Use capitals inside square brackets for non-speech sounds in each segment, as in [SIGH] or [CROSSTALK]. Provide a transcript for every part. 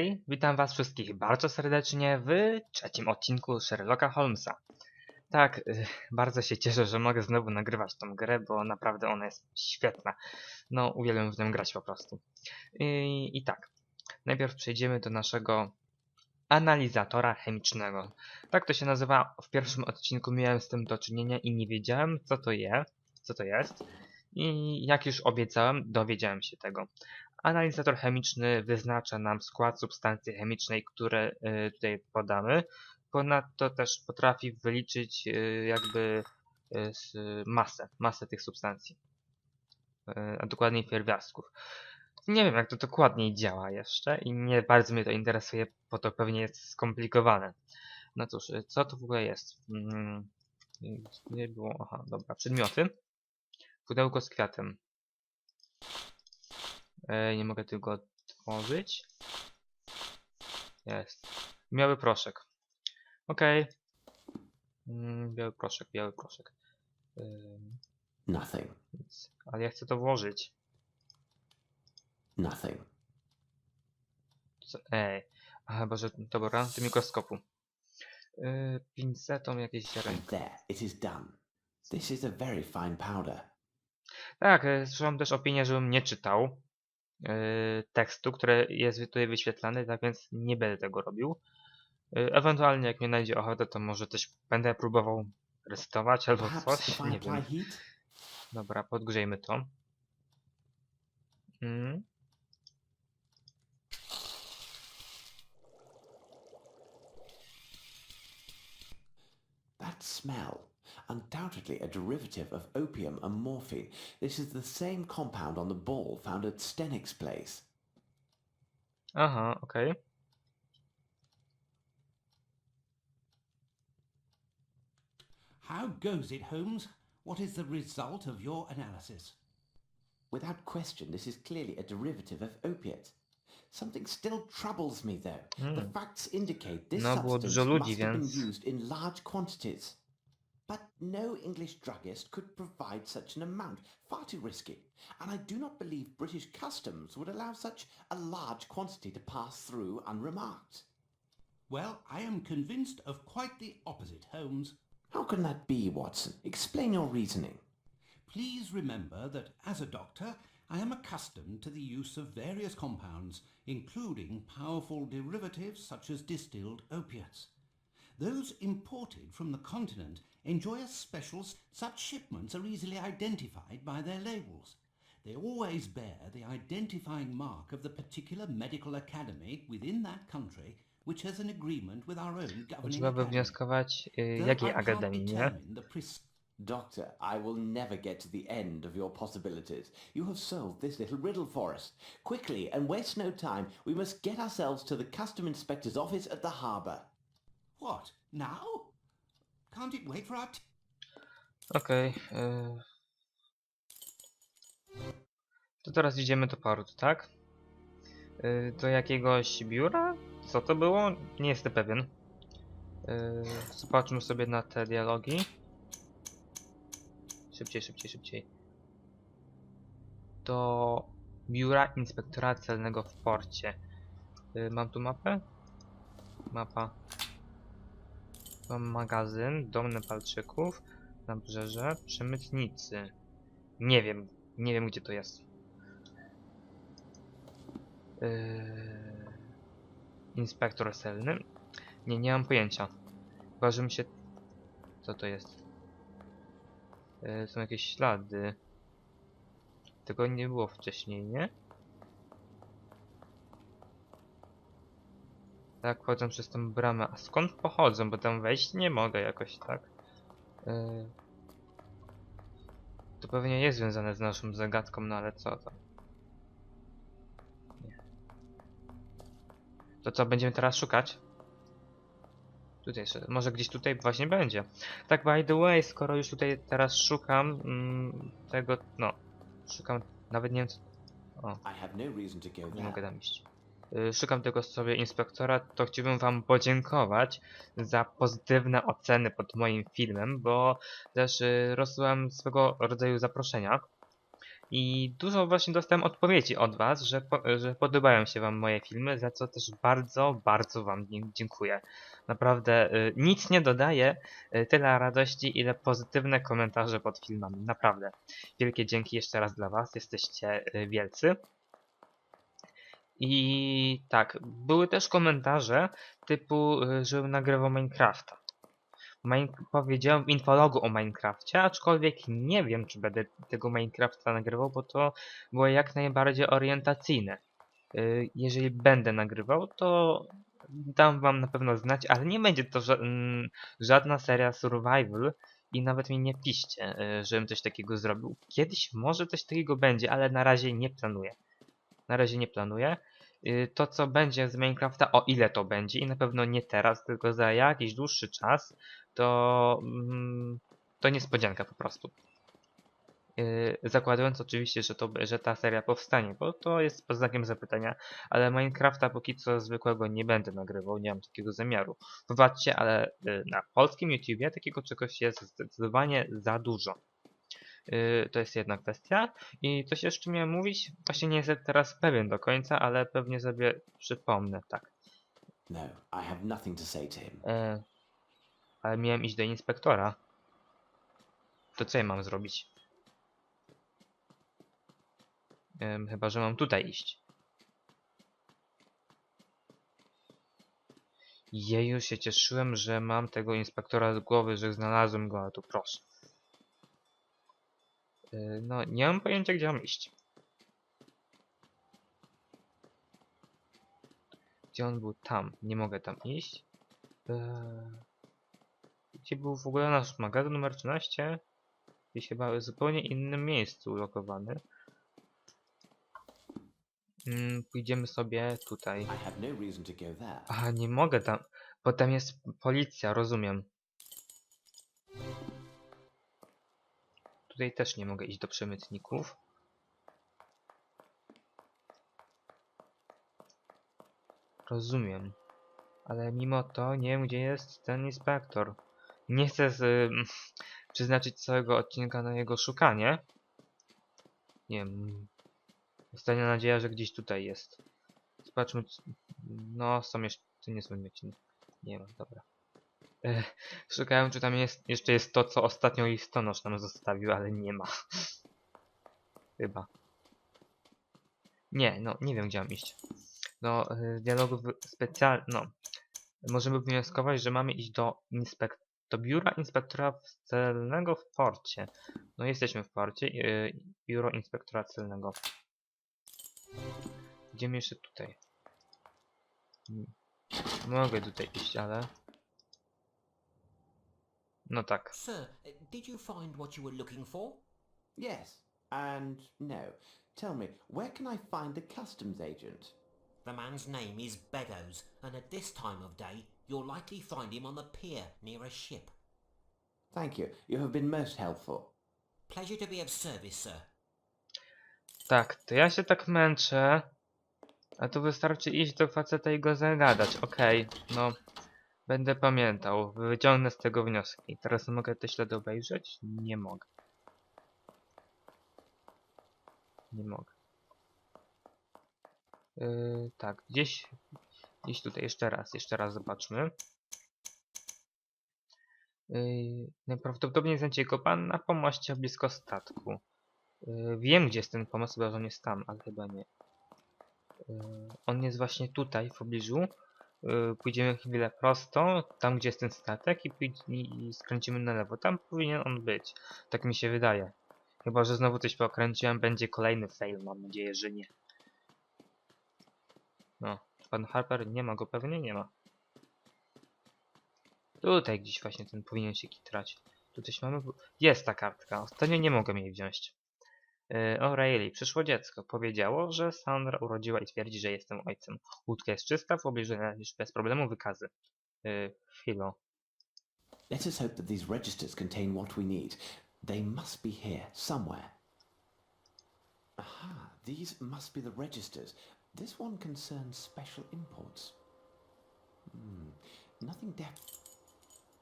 Hej, witam was wszystkich bardzo serdecznie w trzecim odcinku Sherlocka Holmesa. Tak, y, bardzo się cieszę, że mogę znowu nagrywać tą grę, bo naprawdę ona jest świetna. No, uwielbiam w nią grać po prostu. I, I tak, najpierw przejdziemy do naszego analizatora chemicznego. Tak to się nazywa. W pierwszym odcinku miałem z tym do czynienia i nie wiedziałem, co to jest, co to jest. I jak już obiecałem, dowiedziałem się tego. Analizator chemiczny wyznacza nam skład substancji chemicznej, które y, tutaj podamy. Ponadto też potrafi wyliczyć y, jakby y, masę, masę tych substancji, a dokładniej pierwiastków. Nie wiem jak to dokładniej działa jeszcze i nie bardzo mnie to interesuje, bo to pewnie jest skomplikowane. No cóż, co to w ogóle jest? Mm, Nie było, aha, dobra, przedmioty. Pudełko z kwiatem. Ej, nie mogę tego otworzyć. Jest. Biały proszek. Okej. Mm, biały proszek, biały proszek. Ym, Nothing. nic. Ale ja chcę to włożyć. Nothing. Co? Ej. Aha, Boże, dobra, do mikroskopu. Yy, pincetą jakieś ziarnko. And there, it is done. This is a very fine powder. Tak, e, słyszałem też opinię, żebym nie czytał e, tekstu, który jest tutaj wyświetlany, tak więc nie będę tego robił. E, Ewentualnie jak mnie najdzie ochotę, to może coś będę próbował recytować albo coś, nie wiem. Dobra, podgrzejmy to. Mm. That smell. Undoubtedly a derivative of opium and morphine. This is the same compound on the ball found at Stennick's place. Aha, okay. How goes it, Holmes? What is the result of your analysis? Without question, this is clearly a derivative of opiate. Something still troubles me though. The Mm. facts indicate this No, było substance must have been used in large quantities. But no English druggist could provide such an amount. Far too risky. And I do not believe British customs would allow such a large quantity to pass through unremarked. Well, I am convinced of quite the opposite, Holmes. How can that be, Watson? Explain your reasoning. Please remember that as a doctor, I am accustomed to the use of various compounds, including powerful derivatives such as distilled opiates. Those imported from the continent enjoy a special... Such shipments are easily identified by their labels. They always bear the identifying mark of the particular medical academy within that country which has an agreement with our own governing Trzeba academy. wywnioskować, y, Though jakiej I can't akademii, nie? pres- Doctor, I will never get to the end of your possibilities. You have solved this little riddle for us. Quickly, and waste no time, we must get ourselves to the custom inspector's office at the harbour. What? Now? Can't it wait for our... Y. To teraz idziemy do portu, tak? Y, Do jakiegoś biura? Co to było? Nie jestem pewien. Y, Zobaczmy sobie na te dialogi. Szybciej, szybciej, szybciej. Do biura inspektora celnego w porcie. Y, Mam tu mapę? Mapa. Mam magazyn, dom Nepalczyków, nabrzeże, przemytnicy. Nie wiem, nie wiem gdzie to jest. Yy... Inspektor celny? Nie, nie mam pojęcia. Chyba, mi się... Co to jest? Yy, są jakieś ślady. Tego nie było wcześniej, nie? Tak, wchodzą przez tą bramę. A skąd pochodzą? Bo tam wejść nie mogę jakoś, tak? Yy... To pewnie jest związane z naszą zagadką, no ale co to? Nie. To co, będziemy teraz szukać? Tutaj jeszcze, może gdzieś tutaj właśnie będzie. Tak, by the way, skoro już tutaj teraz szukam mm, tego, no, szukam, nawet nie wiem co... O, no nie mogę tam iść. Y, Szukam tego sobie inspektora, to chciałbym wam podziękować za pozytywne oceny pod moim filmem, bo też y, rozsyłam swego rodzaju zaproszenia I dużo właśnie dostałem odpowiedzi od Was, że, po, że podobają się Wam moje filmy, za co też bardzo, bardzo Wam dziękuję. Naprawdę y, nic nie dodaję, y, tyle radości, ile pozytywne komentarze pod filmami. Naprawdę. Wielkie dzięki jeszcze raz dla Was, jesteście wielcy. I tak, były też komentarze typu, y, żebym nagrywał Minecrafta. Mine powiedziałem w infologu o Minecrafcie, aczkolwiek nie wiem, czy będę tego Minecrafta nagrywał, bo to było jak najbardziej orientacyjne. Y, Jeżeli będę nagrywał, to dam wam na pewno znać, ale nie będzie to ża mm, żadna seria survival i nawet mi nie piszcie, y, żebym coś takiego zrobił. Kiedyś może coś takiego będzie, ale na razie nie planuję. Na razie nie planuję. Y, To co będzie z Minecrafta, o ile to będzie i na pewno nie teraz, tylko za jakiś dłuższy czas, to, mm, to niespodzianka po prostu. Yy, zakładając oczywiście, że, to, że ta seria powstanie, bo to jest pod znakiem zapytania, ale Minecrafta póki co zwykłego nie będę nagrywał, nie mam takiego zamiaru. Wybaczcie, ale yy, na polskim YouTubie takiego czegoś jest zdecydowanie za dużo. Yy, to jest jedna kwestia. I coś jeszcze miałem mówić? Właśnie nie jestem teraz pewien do końca, ale pewnie sobie przypomnę, tak. No, I have nothing to say to him. E, ale miałem iść do inspektora. To co ja mam zrobić? Em, chyba, że mam tutaj iść. Jeju, się cieszyłem, że mam tego inspektora z głowy, że znalazłem go, a tu proszę. E, no, nie mam pojęcia, gdzie mam iść. Gdzie on był? Tam. Nie mogę tam iść. Eee, Gdzie był w ogóle nasz magazyn numer 13? Gdzieś chyba w zupełnie innym miejscu ulokowany. Mm, pójdziemy sobie tutaj. No. A, nie mogę tam, bo tam jest policja, rozumiem. Tutaj też nie mogę iść do przemytników. Rozumiem. Ale mimo to nie wiem, gdzie jest ten inspektor. Nie chcę z, ym, przeznaczyć całego odcinka na jego szukanie. Nie wiem. Ostatnia nadzieja, że gdzieś tutaj jest. Zobaczmy. No, są jeszcze. To nie są wymiociny. Nie ma, dobra. Szukałem, czy tam jest, jeszcze jest to, co ostatnio listonosz nam zostawił, ale nie ma. Chyba. Nie, no, nie wiem, gdzie mam iść. No, y, z dialogów. No. Możemy wnioskować, że mamy iść do inspek do biura inspektora celnego w porcie. No, jesteśmy w porcie. y, biuro inspektora celnego. Idziemy jeszcze tutaj. Mm. Mogę tutaj iść, ale... No tak. Sir, uh, did you find what you were looking for? Yes, and no. Tell me, where can I find the customs agent? The man's name is Beddoes, and at this time of day, you'll likely find him on the pier near a ship. Thank you. You have been most helpful. Pleasure to be of service, sir. Tak, to ja się tak męczę. A tu wystarczy iść do faceta i go zagadać. Okej, no. Będę pamiętał. Wyciągnę z tego wnioski. Teraz mogę te ślady obejrzeć? Nie mogę. Nie mogę. Yy, tak, gdzieś... Gdzieś tutaj, jeszcze raz, jeszcze raz zobaczmy. Yy, najprawdopodobniej znajdzie go pan na pomoście blisko statku. Yy, wiem, gdzie jest ten pomost, chyba że on jest tam, ale chyba nie. Yy, on jest właśnie tutaj, w pobliżu. Yy, pójdziemy chwilę prosto, tam gdzie jest ten statek i i skręcimy na lewo. Tam powinien on być. Tak mi się wydaje. Chyba, że znowu coś pokręciłem, będzie kolejny fail, mam nadzieję, że nie. No, pan Harper nie ma go pewnie? Nie ma. Tutaj gdzieś właśnie ten powinien się kitrać. Tu coś mamy? Jest ta kartka. Ostatnio nie mogę jej wziąć. Yy, O'Reilly, przyszło dziecko. Powiedziało, że Sandra urodziła i twierdzi, że jestem ojcem. Łódka jest czysta, w pobliżu znajdziesz bez problemu wykazy. Yy, Philo. Let us hope that these registers contain what we need. They must be here, somewhere. Aha, these must be the registers. This one concerns special imports. Hmm, nothing def...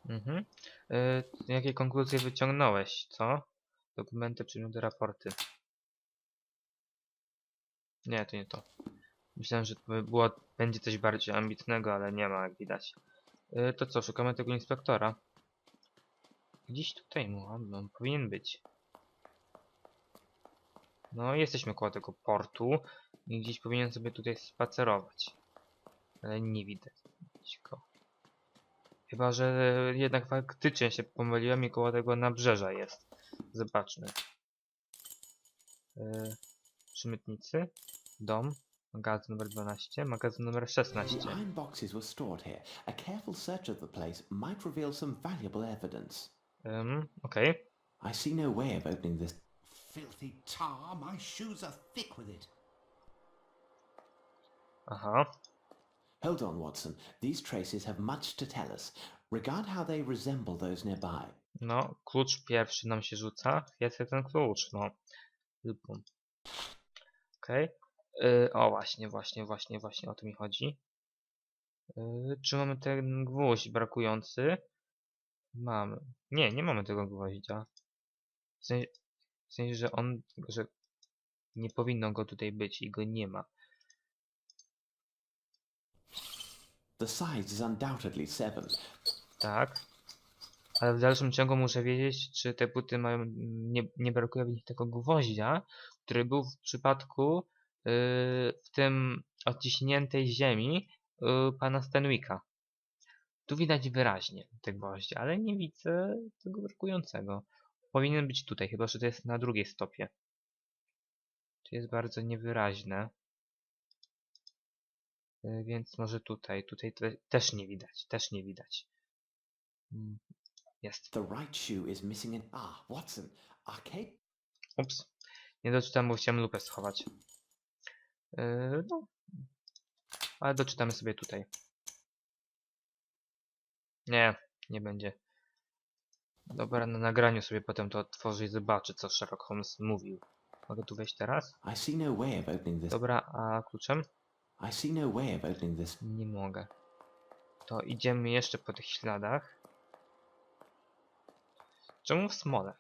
Mhm. Yy, jakie konkluzje wyciągnąłeś, co? Dokumenty, przymiot, raporty. Nie, to nie to. Myślałem, że to by było, będzie coś bardziej ambitnego, ale nie ma, jak widać. Yy, to co, szukamy tego inspektora. Gdzieś tutaj mu, on, on powinien być. No, jesteśmy koło tego portu i gdzieś powinien sobie tutaj spacerować. Ale nie widać go. Chyba, że jednak faktycznie się pomyliłem i koło tego nabrzeża jest. Zobaczmy. Yy, przymytnicy, dom, magazyn numer 12, magazyn numer 16. The iron boxes were stored here. A careful search of the place might reveal some valuable evidence. Ym, okej. I see no way of opening this. Filthy tar, my shoes are thick with it. Aha. Hold on, Watson. These traces have much to tell us. Regard how they resemble those nearby. No, klucz pierwszy nam się rzuca. Jest ten klucz, no. Lupum. Okej. Yy, o, właśnie, właśnie, właśnie, właśnie o to mi chodzi. Yy, czy mamy ten gwóźdź brakujący? Mamy. Nie, nie mamy tego gwoździa. W sensie, w sensie, że on, że nie powinno go tutaj być i go nie ma. The size is undoubtedly severed. Tak. Ale w dalszym ciągu muszę wiedzieć, czy te buty mają. Nie, nie brakuje w nich tego gwoździa, który był w przypadku w tym odciśniętej ziemi yy, pana Stenwicka. Tu widać wyraźnie te gwoździe, ale nie widzę tego brakującego. Powinien być tutaj, chyba że to jest na drugiej stopie. To jest bardzo niewyraźne. Yy, więc może tutaj. Tutaj te, też nie widać. Też nie widać. Mm, Jest. The right shoe is missing an. Ah, Watson. Arcade. Ups. Nie doczytałem, bo chciałem lupę schować. Yy, no. Ale doczytamy sobie tutaj. Nie, nie będzie. Dobra, na nagraniu sobie potem to otworzę i zobaczę, co Sherlock Holmes mówił. Mogę tu wejść teraz? No. Dobra, a kluczem? No. Nie mogę. To idziemy jeszcze po tych śladach. Czemu w smole?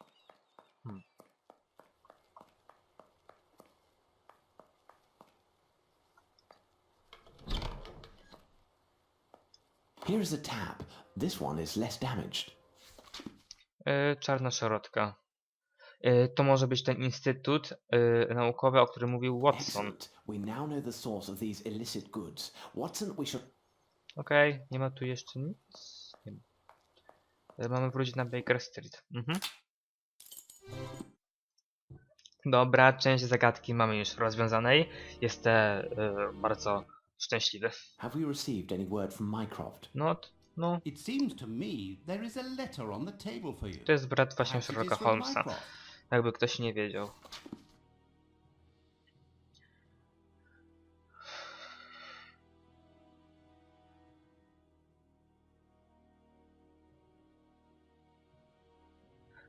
Here is a tab. This one is less damaged. Yy, czarna szorotka. Yy, to może być ten instytut yy, naukowy, o którym mówił Watson. We now know the source of these illicit goods. Watson, we should. Okej, nie ma tu jeszcze nic. Nie ma. Yy, mamy wrócić na Baker Street. Mhm. Dobra, część zagadki mamy już rozwiązanej. Jestem yy, bardzo szczęśliwy. Have we received any word from Mycroft? No, no, It seems to me there is a letter on the table for you. to jest brat właśnie Sherlocka Holmesa. Jakby ktoś nie wiedział.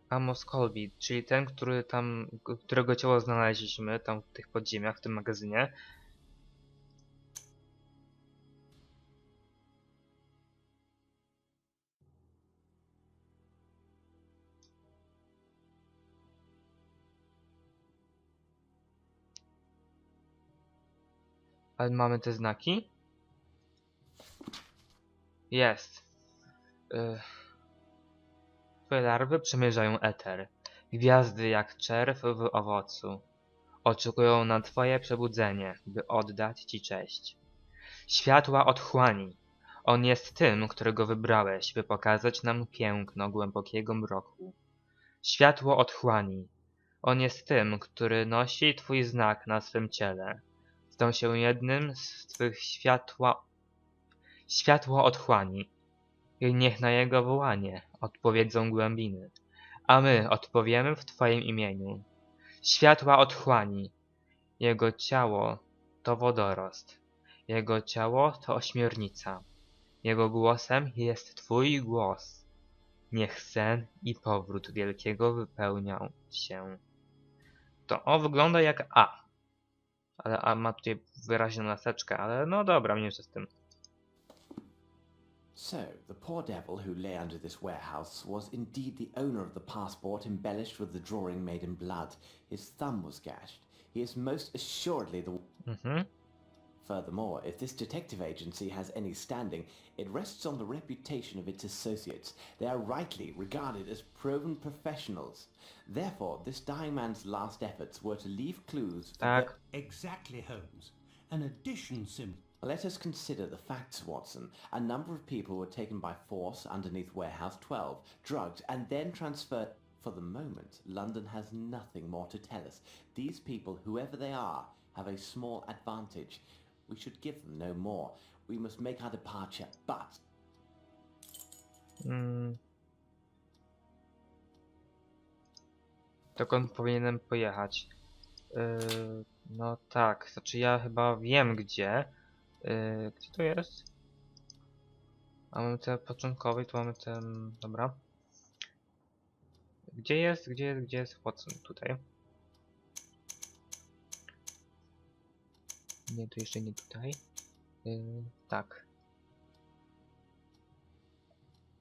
Amos Colby, czyli ten, który tam, którego ciało znaleźliśmy tam w tych podziemiach, w tym magazynie. Ale mamy te znaki? Jest. Twoje larwy przemierzają eter. Gwiazdy jak czerw w owocu. Oczekują na twoje przebudzenie, by oddać ci cześć. Światła otchłani. On jest tym, którego wybrałeś, by pokazać nam piękno głębokiego mroku. Światło otchłani. On jest tym, który nosi twój znak na swym ciele. Stał się jednym z twych światła... Światło otchłani. I niech na jego wołanie odpowiedzą głębiny, a my odpowiemy w Twoim imieniu. Światła otchłani. Jego ciało to wodorost. Jego ciało to ośmiornica. Jego głosem jest Twój głos. Niech sen i powrót wielkiego wypełniał się. To o wygląda jak A. Ale A ma tutaj wyraźną laseczkę, ale no dobra, mniejsza z tym. So, the poor devil who lay under this warehouse was indeed the owner of the passport embellished with the drawing made in blood. His thumb was gashed. He is most assuredly the Mhm. Furthermore, if this detective agency has any standing, it rests on the reputation of its associates. They are rightly regarded as proven professionals. Therefore, this dying man's last efforts were to leave clues for ah. Tak. Exactly, Holmes. An addition sim... Let us consider the facts, Watson. A number of people were taken by force underneath Warehouse 12, drugged, and then transferred. For the moment, London has nothing more to tell us. These people, whoever they are, have a small advantage. We should give them no more. We must make our departure, but Mm. Dokąd powinienem pojechać? Yy, no tak, znaczy ja chyba wiem gdzie. Yy, gdzie to jest? A mamy te początkowe, tu mamy ten... dobra. Gdzie jest, gdzie jest, gdzie jest Watson? Tutaj. Nie, tu jeszcze nie tutaj. Yy, tak.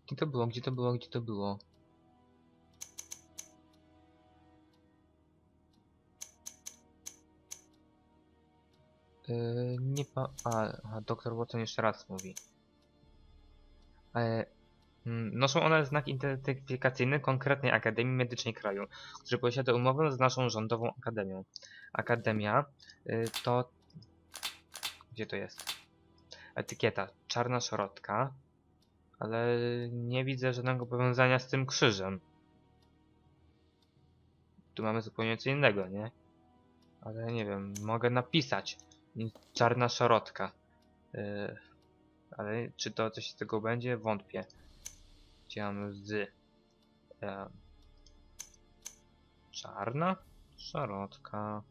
Gdzie to było, gdzie to było, gdzie to było? Yy, nie pa... A, a, doktor Watson jeszcze raz mówi. E, mm, noszą one znak identyfikacyjny konkretnej Akademii Medycznej kraju, który posiada umowę z naszą rządową akademią. Akademia y, to... Gdzie to jest? Etykieta. Czarna szorotka. Ale nie widzę żadnego powiązania z tym krzyżem. Tu mamy zupełnie co innego, nie? Ale nie wiem, mogę napisać. Czarna szorotka. Yy, ale czy to coś z tego będzie? Wątpię. Mamy z. Yy, czarna szorotka.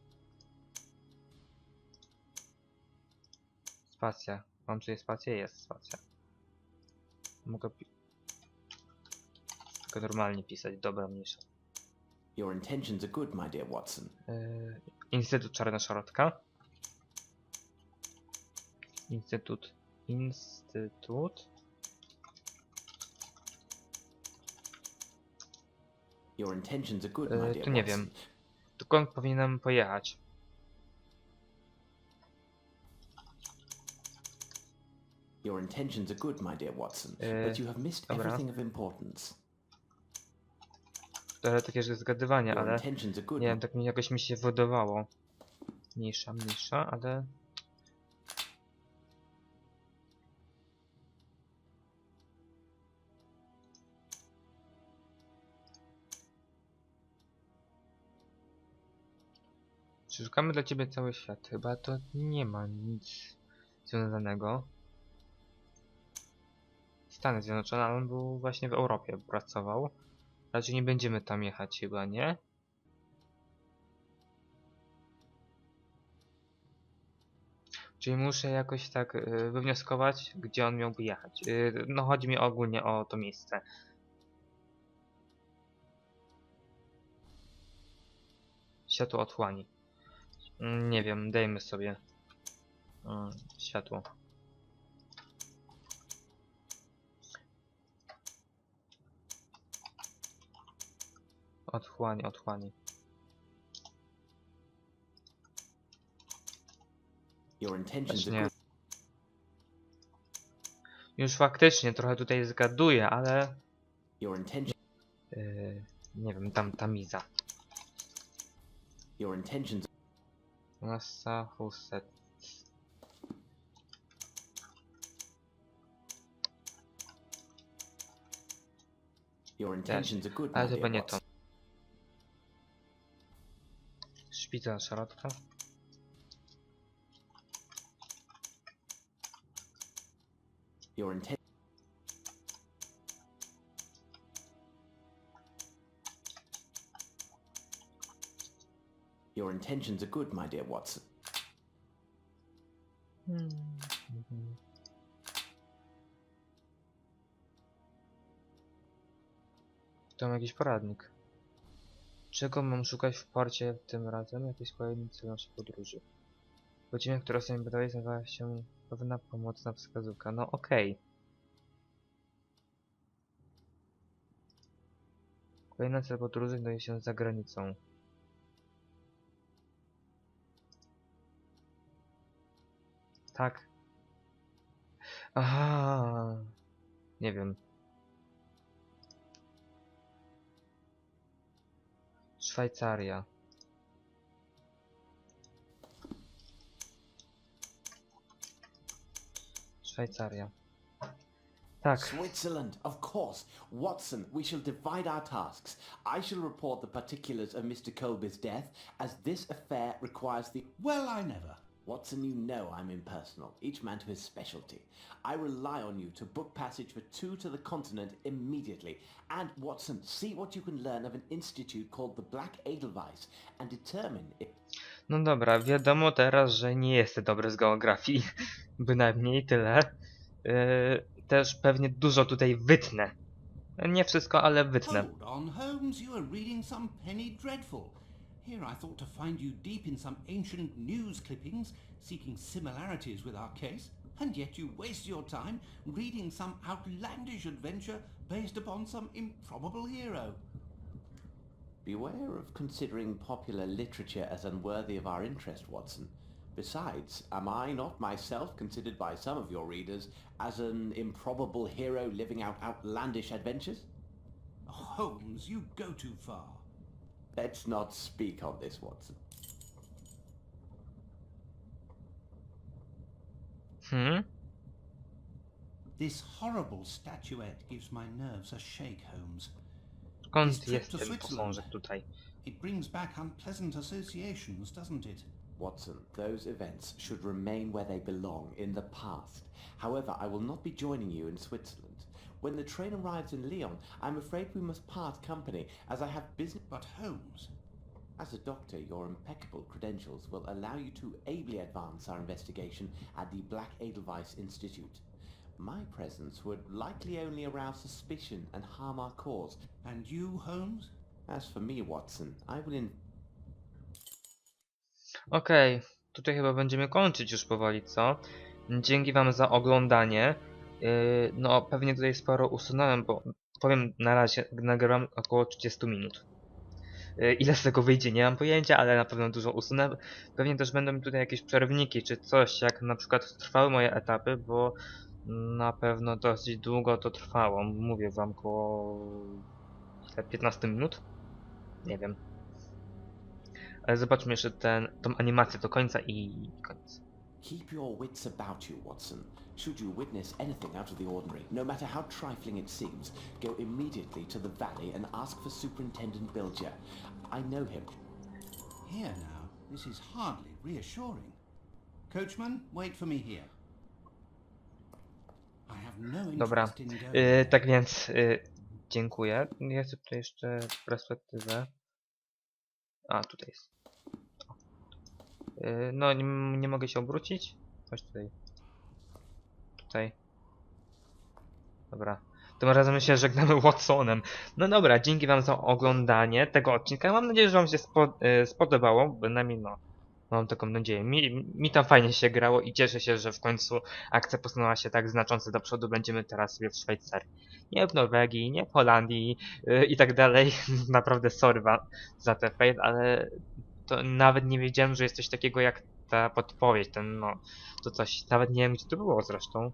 Spacja. Mam tutaj spację? Jest spacja. Mogę tylko normalnie pisać. Dobra, mniejsza. your intentions are good, my dear Watson. Yy, Instytut Czarna Szorotka. Instytut. Instytut. Your intentions are good, my Yy, dear tu nie Watson. wiem. Dokąd powinienem pojechać? Your intentions are good, my dear Watson, Yy, but you have missed dobra. everything of importance. To takie że zgadywanie, Your ale intentions are good. nie wiem, tak mi jakoś mi się wydawało. Mniejsza, mniejsza, ale... Przeszukamy dla ciebie cały świat. Chyba to nie ma nic związanego. Stany Zjednoczone, ale on był właśnie w Europie, pracował. Raczej nie będziemy tam jechać chyba, nie? Czyli muszę jakoś tak y, wywnioskować, gdzie on miałby jechać. Y, no chodzi mi ogólnie o to miejsce. Światło otchłani. Mm, Nie wiem, dajmy sobie mm, światło. Otchłani, otchłani. Your intentions nie. Już faktycznie trochę tutaj zgaduję, ale Your intention. yy, nie wiem, tam Tamiza. Your intentions. Massachusetts. Your intentions are good, Ale chyba nie to. Watson. Szpica szorotka. Your Your intentions are good, my dear Watson. Hmm. Tam jakiś poradnik. Czego mam szukać w porcie tym razem? Jakiś kolejny cel naszej podróży. W godzinie, która sobie badałeś, znajdowała się pewna pomocna wskazówka. No okej. Okay. Kolejny cel podróży znajduje się za granicą. Tak. Aha. Nie wiem. Switzerland, of course. Watson, we shall divide our tasks. I shall report the particulars of Mr. Colby's death, as this affair requires the... Well, I never. Watson, you know I'm impersonal, each man to his specialty. I rely on you to book passage for two to the continent immediately. And, Watson, see what you can learn of an institute called the Black Edelweiss and determine if No dobra, wiadomo teraz, że nie jestem dobry z geografii. [LAUGHS] Bynajmniej tyle. Yy, też pewnie dużo tutaj wytnę. Nie wszystko, ale wytnę. Hold on, Holmes, you are reading some penny dreadful. Here I thought to find you deep in some ancient news clippings, seeking similarities with our case, and yet you waste your time reading some outlandish adventure based upon some improbable hero. Beware of considering popular literature as unworthy of our interest, Watson. Besides, am I not myself considered by some of your readers as an improbable hero living out outlandish adventures? Holmes, you go too far. Let's not speak on this, Watson. Hmm? This horrible statuette gives my nerves a shake, Holmes. Skąd Jest jest to ten Switzerland. posążek tutaj? It brings back unpleasant associations, doesn't it? Watson, those events should remain where they belong, in the past. However, I will not be joining you in Switzerland. When the train arrives in Lyon, I'm afraid we must part company, as I have business... But Holmes, As a doctor, your impeccable credentials will allow you to ably advance our investigation at the Black Edelweiss Institute. My presence would likely only arouse suspicion and harm our cause. and you, Holmes? As for me, Watson, I will in... Okej, tutaj chyba będziemy kończyć już powoli, co? Dzięki wam za oglądanie. Yy, no, pewnie tutaj sporo usunąłem, bo powiem na razie, nagrywam około 30 minut. Yy, ile z tego wyjdzie, nie mam pojęcia, ale na pewno dużo usunę. Pewnie też będą tutaj jakieś przerwniki, czy coś, jak na przykład trwały moje etapy, bo na pewno dosyć długo to trwało. Mówię wam około ile, 15 minut? Nie wiem. Ale zobaczmy jeszcze ten, tą animację do końca i koniec. Keep your wits about you, Watson. Should you witness anything out of the ordinary, no matter how trifling it seems, go immediately to the valley and ask for Superintendent Bilger. I know him. Here now, this is hardly reassuring. Coachman, wait for me here. I have no interest Dobra, in going Yy, tak więc yy, dziękuję. Ja chcę tutaj jeszcze perspektywę. A, tutaj jest. Yy, no, nie, nie mogę się obrócić. Chodź tutaj. Tutaj. Dobra. Tym razem się żegnamy [LAUGHS] Watsonem. No dobra, dzięki wam za oglądanie tego odcinka. Mam nadzieję, że wam się spo, yy, spodobało. Bynajmniej no. Mam taką nadzieję. Mi, mi tam fajnie się grało i cieszę się, że w końcu akcja posunęła się tak znacząco do przodu. Będziemy teraz sobie w Szwajcarii. Nie w Norwegii, nie w Holandii yy, i tak dalej. [LAUGHS] Naprawdę sorry wam za te fail, ale to nawet nie wiedziałem, że jest coś takiego jak ta podpowiedź, ten no, to coś, nawet nie wiem gdzie to było zresztą.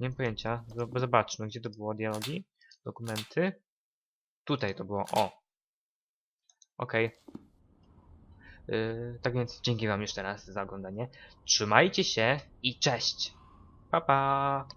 Nie mam pojęcia. Zob- Zobaczmy, gdzie to było dialogi, dokumenty. Tutaj to było, o. Okej. Yy, tak więc dzięki wam jeszcze raz za oglądanie. Trzymajcie się i cześć. Pa pa.